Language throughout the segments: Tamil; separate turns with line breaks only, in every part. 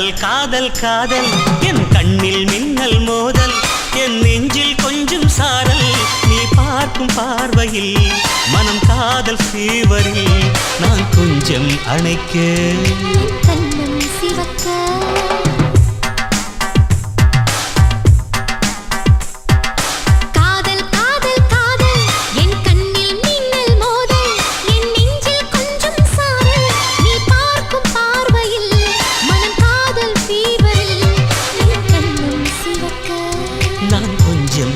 காதல் காதல் காதல். என் கண்ணில் மின்னல் மோதல். என் நெஞ்சில் கொஞ்சம் சாரல். நீ பார்க்கும் பார்வையில் மனம் காதல் சீவரில் நான் கொஞ்சம் அணைக்க.
கண்ணம் சிவக்க.
நான்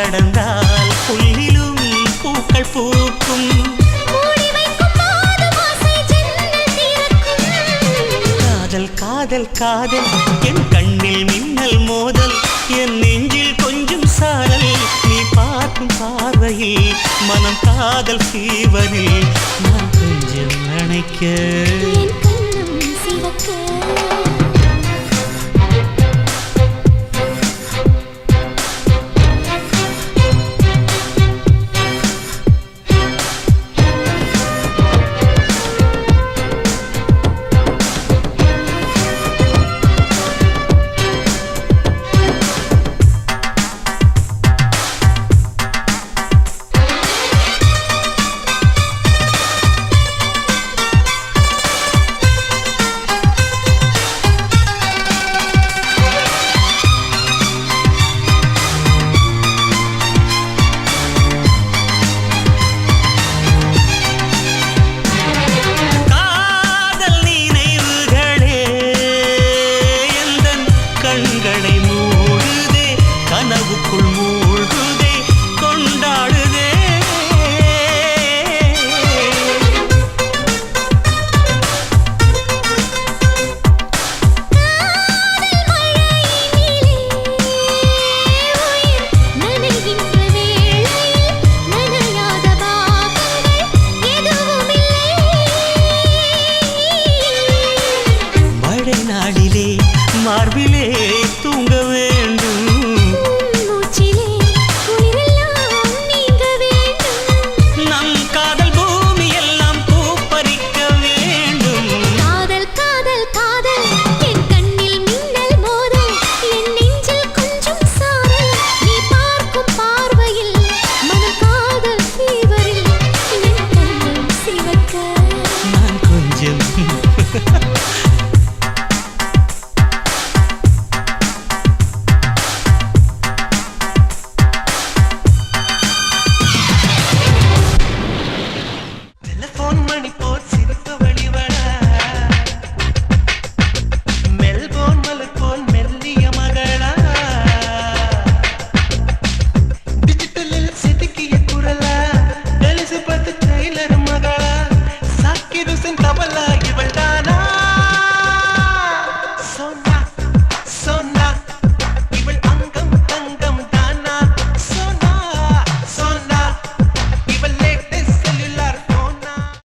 நடந்தால் புல்லிலும் பூக்கள் பூக்கும். காதல் காதல் காதல் என் கண்ணில் மின்னல் மோதல் என் நெஞ்சில் கொஞ்சம் சாரல். நீ பார்க்கும் பார்வையில் மனம் காதல் ஃபீவரில் நான் கொஞ்சம்
சிவக்க.